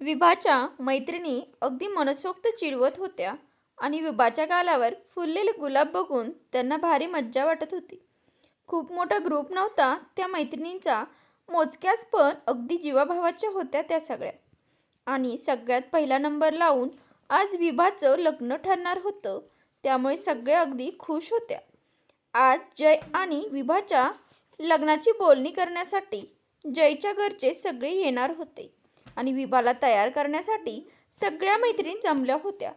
विभाच्या मैत्रिणी अगदी मनसोक्त चिडवत होत्या आणि विभाच्या गालावर फुललेले गुलाब बघून त्यांना भारी मज्जा वाटत होती. खूप मोठा ग्रुप नव्हता त्या मैत्रिणींचा मोजक्याच पण अगदी जीवाभावाच्या होत्या त्या सगळ्या. आणि सगळ्यात पहिला नंबर लावून आज विभाचं लग्न ठरणार होतं त्यामुळे सगळ्या अगदी खुश होत्या. आज जय आणि विभाच्या लग्नाची बोलणी करण्यासाठी जयच्या घरचे सगळे येणार होते. आणि विभाला तयार करण्यासाठी सगळ्या मैत्रिणी जमल्या होत्या.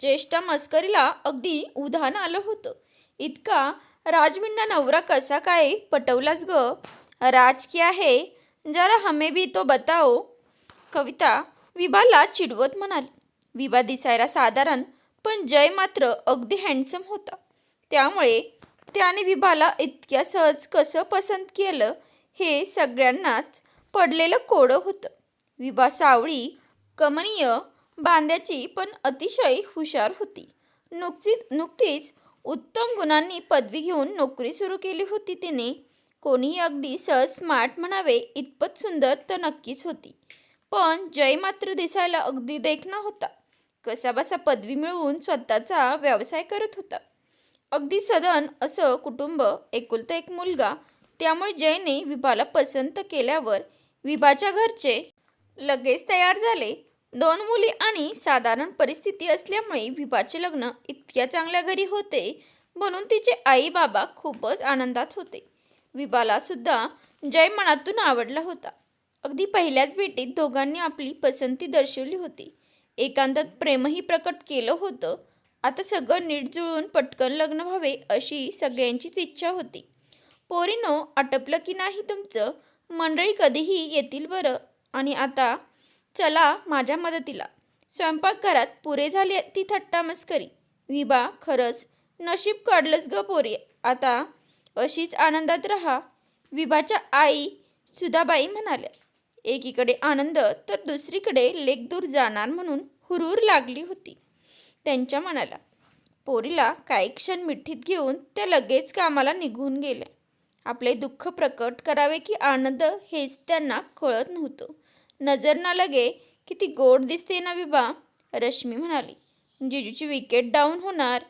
ज्येष्ठा मस्करीला अगदी उधाण आलं होतं. इतका राजमिंडा नवरा कसा काय पटवलास ग? राज क्या है जरा हमे भी तो बताओ. कविता विभाला चिडवत म्हणाली. विभा दिसायला साधारण पण जय मात्र अगदी हँडसम होता. त्यामुळे त्याने विभाला इतक्या सहज कसं पसंत केलं हे सगळ्यांनाच पडलेलं कोडं होतं. विभा सावळी कमनीय बांध्याची पण अतिशय हुशार होती. नुकतीच नुकतीच उत्तम गुणांनी पदवी घेऊन नोकरी सुरू केली होती तिने. कोणीही अगदी सहज स्मार्ट म्हणावे इतपत सुंदर तर नक्कीच होती. पण जय मात्र दिसायला अगदी देखणा होता. कसाबसा पदवी मिळवून स्वतःचा व्यवसाय करत होता. अगदी सदन असं कुटुंब एकुलता एक मुलगा त्यामुळे जयने विभाला पसंत केल्यावर विभाच्या घरचे लगेच तयार झाले. दोन मुली आणि साधारण परिस्थिती असल्यामुळे विभाचे लग्न इतक्या चांगल्या घरी होते म्हणून तिचे आई बाबा खूपच आनंदात होते. विभाला सुद्धा जय मनातून आवडला होता. अगदी पहिल्याच भेटीत दोघांनी आपली पसंती दर्शवली होती. एकांतात प्रेमही प्रकट केलं होतं. आता सगळं नीट जुळून पटकन लग्न व्हावे अशी सगळ्यांचीच इच्छा होती. पोरीनो आटपलं की नाही तुमचं? मंडळी कधीही येतील बरं. आणि आता चला माझ्या मदतीला. स्वयंपाकघरात पुरे झाली ती थट्टा मस्करी. विबा खरंच नशीब काढलंच ग पोरी. आता अशीच आनंदात रहा. विभाच्या आई सुधाबाई म्हणाल्या. एकीकडे आनंद तर दुसरीकडे लेक दूर जाणार म्हणून हुरूर लागली होती. त्यांच्या मनाला पोरीला काही क्षण मिठीत घेऊन त्या लगेच कामाला निघून गेल्या. आपले दुःख प्रकट करावे की आनंद हेच त्यांना कळत नव्हतं. नजर ना लगे किती गोड दिसते ना विभा रश्मी म्हणाली. जिजूची विकेट डाऊन होणार.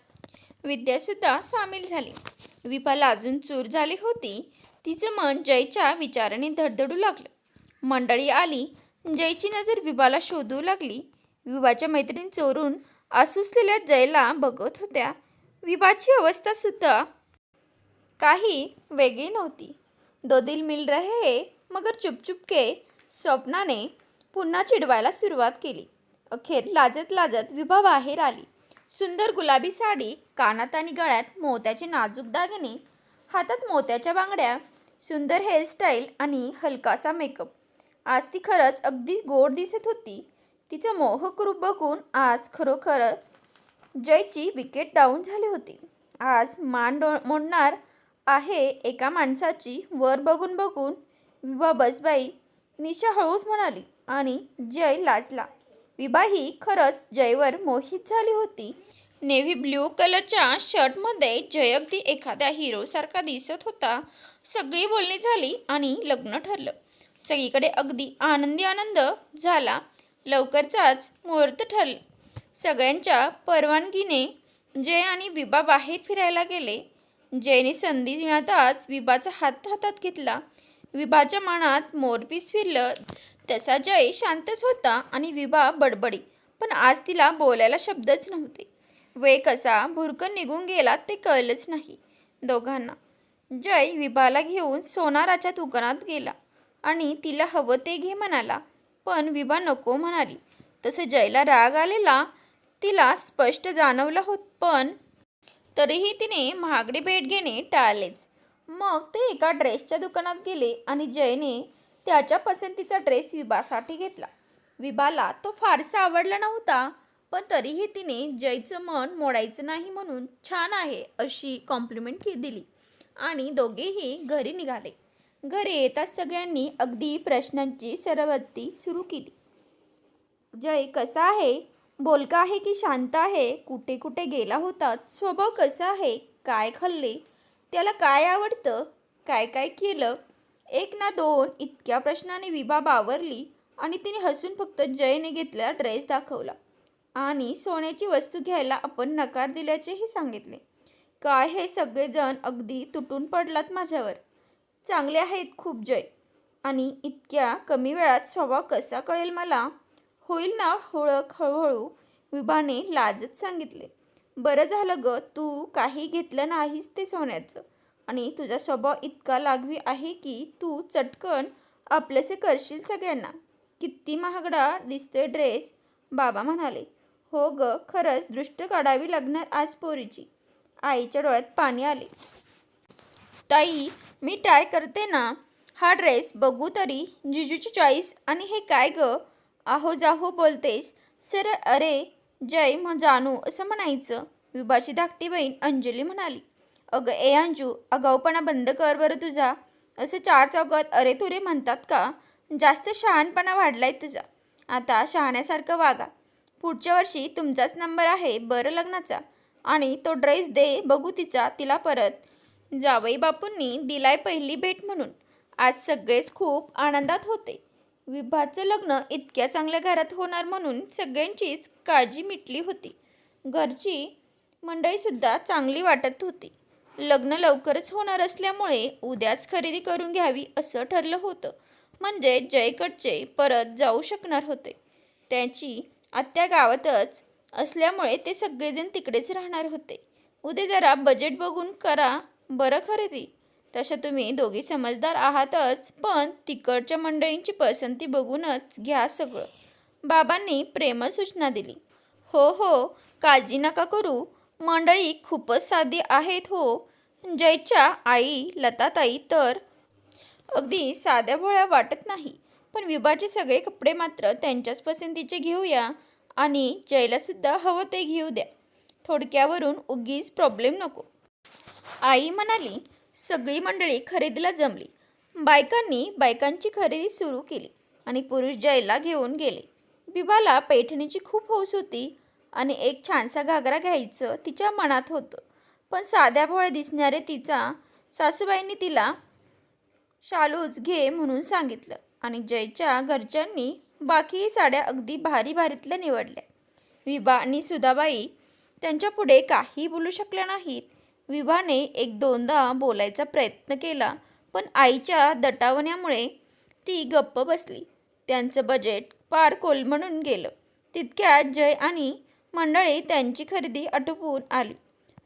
विद्यासुद्धा सामील झाली. विभाला अजून चूर झाली होती. तिचं मन जयच्या विचाराने धडधडू लागलं. मंडळी आली. जयची नजर विभाला शोधू लागली. विभाच्या मैत्रीण चोरून असुसलेल्या जयला बघत होत्या. विभाची अवस्थासुद्धा काही वेगळी नव्हती. दो दिल मिल रहे मगर चुपचुपके स्वप्नाने पुन्हा चिडवायला सुरुवात केली. अखेर लाजत लाजत विभा बाहेर आली. सुंदर गुलाबी साडी कानात आणि गळ्यात मोत्याचे नाजूक दागिने हातात मोत्याच्या बांगड्या सुंदर हेअरस्टाईल आणि हलकासा मेकअप आज ती खरंच अगदी गोड दिसत होती. तिचं मोहक रूप बघून आज खरोखर जयची विकेट डाऊन झाली होती. आज मान डो मोडणार आहे एका माणसाची वर बघून बघून. विभा बसबाई निशा हळूच म्हणाली आणि जय लाजला. विभा ही खरंच जयवर मोहित झाली होती. नेव्ही ब्ल्यू कलरच्या शर्टमध्ये जय अगदी एखाद्या हिरोसारखा दिसत होता. सगळी बोलणी झाली आणि लग्न ठरलं. सगळीकडे अगदी आनंदी आनंद झाला. लवकरचाच मुहूर्त ठरलं. सगळ्यांच्या परवानगीने जय आणि विभा बाहेर फिरायला गेले. जयने संधी मिळताच विभाचा हात हातात घेतला. विभाच्या मनात मोरपीस फिरलं तसा जय शांतच होता आणि विभा बडबडी. पण आज तिला बोलायला शब्दच नव्हते. वेळ कसा भुरकन निघून गेला ते कळलंच नाही दोघांना. जय विभाला घेऊन सोनाराच्या दुकानात गेला आणि तिला हवं ते घे म्हणाला. पण विभा नको म्हणाली. तसं जयला राग आलेला तिला स्पष्ट जाणवला होत पण तरीही तिने महागडी भेट घेणे टाळलेच. मग ते एका ड्रेसच्या दुकानात गेले आणि जयने त्याच्या पसंतीचा ड्रेस विभासाठी घेतला. विभाला तो फारसा आवडला नव्हता पण तरीही तिने जयचं मन मोडायचं नाही म्हणून छान आहे अशी कॉम्प्लिमेंट दिली. आणि दोघेही घरी निघाले. घरी येताच सगळ्यांनी अगदी प्रश्नांची सरबत्ती सुरू केली. जय कसा आहे? बोलका आहे की शांत आहे? कुठे कुठे गेला होता? स्वभाव कसा आहे? काय खाल्ले? त्याला काय आवडतं? काय काय केलं? एक ना दोन इतक्या प्रश्नाने विभा बावरली आणि तिने हसून फक्त जयने घेतलेला ड्रेस दाखवला. आणि सोन्याची वस्तू घ्यायला आपण नकार दिल्याचेही सांगितले. काय हे सगळेजण अगदी तुटून पडलात माझ्यावर. चांगले आहेत खूप जय. आणि इतक्या कमी वेळात स्वभाव कसा कळेल मला? होईल ना? ओळख हळूहळू विभाने लाजत सांगितले. बरं झालं ग तू काही घेतलं नाहीस ते सोन्याचं. आणि तुझा स्वभाव इतका लागवी आहे की तू चटकन आपलेसे करशील सगळ्यांना. किती महागडा दिसतोय ड्रेस बाबा म्हणाले. हो ग खरंच दृष्ट काढावी लागणार आज पोरीची. आईच्या डोळ्यात पाणी आले. ताई मी ट्राय करते ना हा ड्रेस बघू तरी जिजूची चॉईस. आणि हे काय ग आहो जाहो बोलतेस. सर अरे जय मग जानू असं म्हणायचं. विभाची धाकटी बहीण अंजली म्हणाली अगं ए अंजू अगाऊपणा बंद कर बरं तुझा. असं चार चौकात अरे तुरे म्हणतात का? जास्त शहाणपणा वाढलाय तुझा. आता शहाण्यासारखं वागा. पुढच्या वर्षी तुमचाच नंबर आहे बरं लग्नाचा. आणि तो ड्रेस दे बघू तिचा तिला परत. जावई बापूंनी दिलाय पहिली भेट म्हणून. आज सगळेच खूप आनंदात होते. विभाचं लग्न इतक्या चांगल्या घरात होणार म्हणून सगळ्यांचीच काळजी मिटली होती. घरची मंडळीसुद्धा चांगली वाटत होती. लग्न लवकरच होणार असल्यामुळे उद्याच खरेदी करून घ्यावी असं ठरलं होतं. म्हणजे जयकडचे परत जाऊ शकणार होते. त्याची आत्या गावातच असल्यामुळे ते सगळेजण तिकडेच राहणार होते. उद्या जरा बजेट बघून करा बरं खरेदी. तशा तुम्ही दोघी समजदार आहातच पण तिकडच्या मंडळींची पसंती बघूनच घ्या सगळं. बाबांनी प्रेम सूचना दिली. हो हो काळजी नका करू. मंडळी खूपच साधी आहेत हो. जयच्या आई लताताई तर अगदी साध्या भोळ्या वाटत नाही. पण विभाचे सगळे कपडे मात्र त्यांच्याच पसंतीचे घेऊया आणि जयलासुद्धा हवं ते घेऊ द्या. थोडक्यावरून उगीच प्रॉब्लेम नको. आई म्हणाली सगळी मंडळी खरेदीला जमली. बायकांनी बायकांची खरेदी सुरू केली आणि पुरुष जयला घेऊन गेले. बिबाला पैठणीची खूप हौस होती आणि एक छानसा घागरा घ्यायचं तिच्या मनात होतं. पण साध्या भोळ्या दिसणारे तिचा सासूबाईंनी तिला शालूच घे म्हणून सांगितलं आणि जयच्या घरच्यांनी बाकी साड्या अगदी भारी भारीतल्या निवडल्या. विभा आणि सुधाबाई त्यांच्या पुढे काही बोलू शकल्या नाहीत. विभाने एक दोनदा बोलायचा प्रयत्न केला पण आईच्या दटावण्यामुळे ती गप्प बसली. त्यांचं बजेट पार कोलमडून गेलं. तितक्यात जय आणि मंडळी त्यांची खरेदी आटोपून आली.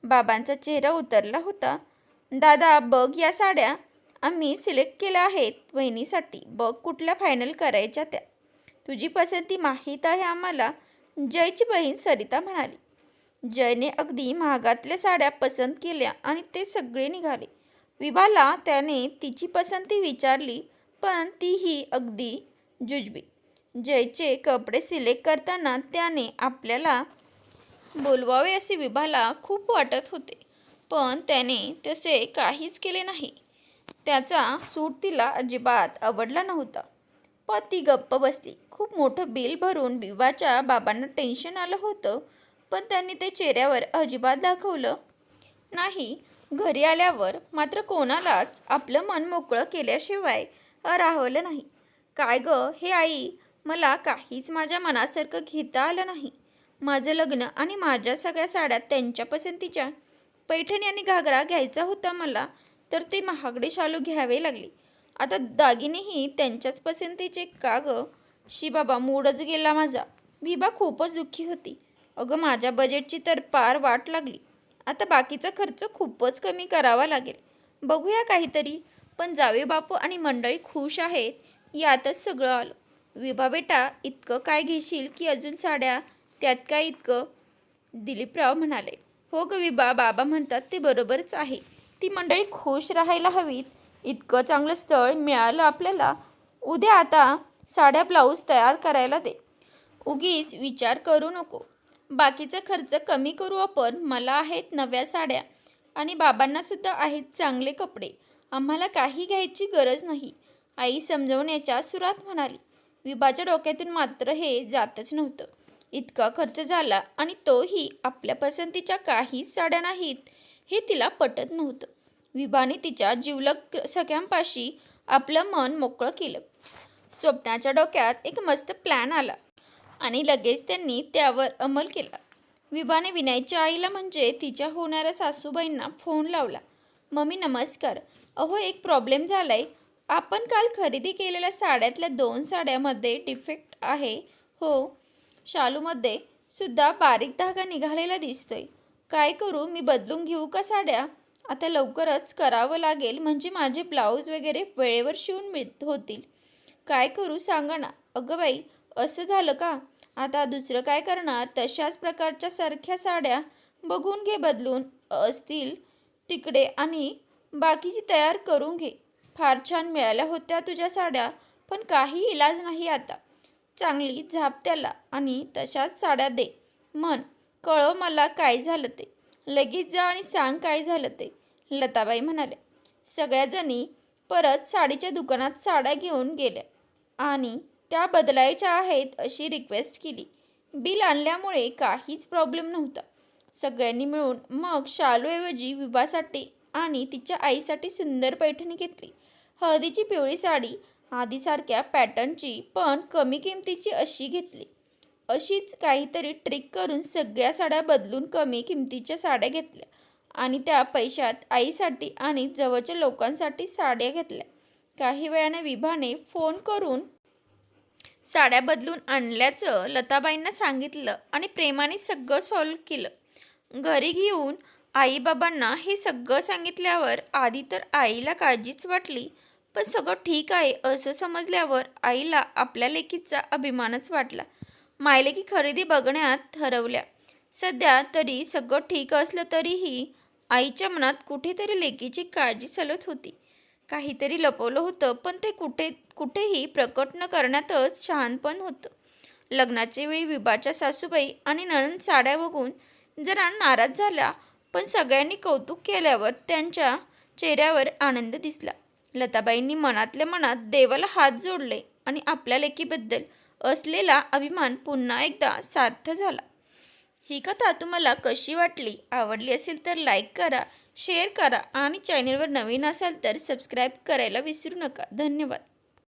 बाबांचा चेहरा उतरला होता. दादा बघ या साड्या. आम्ही सिलेक्ट केल्या आहेत वहिनीसाठी. बघ कुठल्या फायनल करायच्या त्या. तुझी पसंती माहीत आहे आम्हाला जयची बहीण सरिता म्हणाली. जयने अगदी महागातल्या साड्या पसंत केल्या आणि ते सगळे निघाले. विभाला त्याने तिची पसंती विचारली पण तीही अगदी जुजबी. जयचे कपडे सिलेक्ट करताना त्याने आपल्याला बोलवावे असे विभाला खूप वाटत होते पण त्याने तसे काहीच केले नाही. त्याचा सूट तिला अजिबात आवडला नव्हता. पण ती गप्प बसली. खूप मोठं बिल भरून विवाच्या बाबांना टेन्शन आलं होतं पण त्यांनी ते चेहऱ्यावर अजिबात दाखवलं नाही. घरी आल्यावर मात्र कोणालाच आपलं मन मोकळं केल्याशिवाय राहवलं नाही. काय ग हे आई? मला काहीच माझ्या मनासारखं घेता आलं नाही. माझं लग्न आणि माझ्या सगळ्या साड्या त्यांच्या पसंतीच्या. पैठणी आणि घागरा घ्यायचा होता मला तर ते महागडे शालू घ्यावे लागले. आता दागिनेही त्यांच्याच पसंतीचे का ग? शी बाबा मूडच गेला माझा. विबा खूपच दुःखी होती. अगं माझ्या बजेटची तर पार वाट लागली. आता बाकीचा खर्च खूपच कमी करावा लागेल. बघूया काहीतरी. पण जावे बापू आणि मंडळी खुश आहेत. यातच सगळं आलं. विभा बेटा इतकं काय घेशील की अजून साड्या? त्यात काय इतकं? दिलीपराव म्हणाले. हो ग विभा बाबा म्हणतात ते बरोबरच आहे. ती मंडळी खुश राहायला हवीत. इतकं चांगलं स्थळ मिळालं आपल्याला. उद्या आता साड्या ब्लाऊज तयार करायला दे. उगीच विचार करू नको. बाकीचा खर्च कमी करू आपण मला आहेत नव्या साड्या आणि बाबांनासुद्धा आहेत चांगले कपडे. आम्हाला काही घ्यायची गरज नाही. आई समजवण्याच्या सुरात म्हणाली विभाच्या डोक्यातून मात्र हे जातच नव्हतं. इतका खर्च झाला आणि तोही आपल्या पसंतीच्या काहीच साड्या नाहीत हे तिला पटत नव्हतं. विभाने तिच्या जिवलग सगळ्यांपाशी आपलं मन मोकळं केलं. स्वप्नाच्या डोक्यात एक मस्त प्लॅन आला. आणि लगेच त्यांनी त्यावर अंमल केला. विभाने विनयच्या आईला म्हणजे तिच्या होणाऱ्या सासूबाईंना फोन लावला. मम्मी नमस्कार. अहो एक प्रॉब्लेम झालाय. आपण काल खरेदी केलेल्या साड्यातल्या दोन साड्यामध्ये डिफेक्ट आहे. हो शालूमध्ये सुद्धा बारीक धागा निघालेला दिसतोय. काय करू? मी बदलून घेऊ का साड्या? आता लवकरच करावं लागेल म्हणजे माझे ब्लाऊज वगैरे वेळेवर शिवून मिळ होतील. काय करू सांगा ना. अगं बाई असं झालं का? आता दुसरं काय करणार? तशाच प्रकारच्या सारख्या साड्या बघून घे बदलून असतील तिकडे आणि बाकीची तयार करून घे. फार छान मिळाल्या होत्या तुझ्या साड्या पण काही इलाज नाही आता. चांगली झाप त्याला आणि तशाच साड्या दे. मन कळव मला काय झालं ते. लगेच जा आणि सांग काय झालं ते. लताबाई म्हणाल्या. सगळ्याजणी परत साडीच्या दुकानात साड्या घेऊन गेल्या आणि त्या बदलायच्या आहेत अशी रिक्वेस्ट केली. बिल आणल्यामुळे काहीच प्रॉब्लेम नव्हता. सगळ्यांनी मिळून मग शालूऐवजी विभासाठी आणि तिच्या आईसाठी सुंदर पैठणी घेतली. हळदीची पिवळी साडी आधीसारख्या पॅटर्नची पण कमी किमतीची अशी घेतली. अशीच काहीतरी ट्रिक करून सगळ्या साड्या बदलून कमी किमतीच्या साड्या घेतल्या आणि त्या पैशात आईसाठी आणि जवळच्या लोकांसाठी साड्या घेतल्या. काही वेळाने विभाने फोन करून साड्या बदलून आणल्याचं लताबाईंना सांगितलं आणि प्रेमाने सगळं सॉल्व केलं. घरी घेऊन आईबाबांना हे सगळं सांगितल्यावर आधी तर आईला काळजीच वाटली पण सगळं ठीक आहे असं समजल्यावर आईला आपल्या लेकीचा अभिमानच वाटला. मायलेकी खरेदी बघण्यात ठरवल्या. सध्या तरी सगळं ठीक असलं तरीही आईच्या मनात कुठेतरी लेकीची काळजी सलत होती. काहीतरी लपवलं होतं पण ते कुठे कुठेही प्रकट न करण्यातच शहाणपण होतं. लग्नाच्या वेळी विभाच्या सासूबाई आणि नणंद साड्या बघून जरा नाराज झाल्या पण सगळ्यांनी कौतुक केल्यावर त्यांच्या चेहऱ्यावर आनंद दिसला. लताबाईंनी मनातल्या मनात देवाला हात जोडले आणि आपल्या लेकीबद्दल असलेला अभिमान पुन्हा एकदा सार्थ झाला. ही कथा तुम्हाला कशी वाटली आवडली असेल तर लाईक करा शेअर करा आणि चॅनेलवर नवीन असाल तर सबस्क्राईब करायला विसरू नका. धन्यवाद.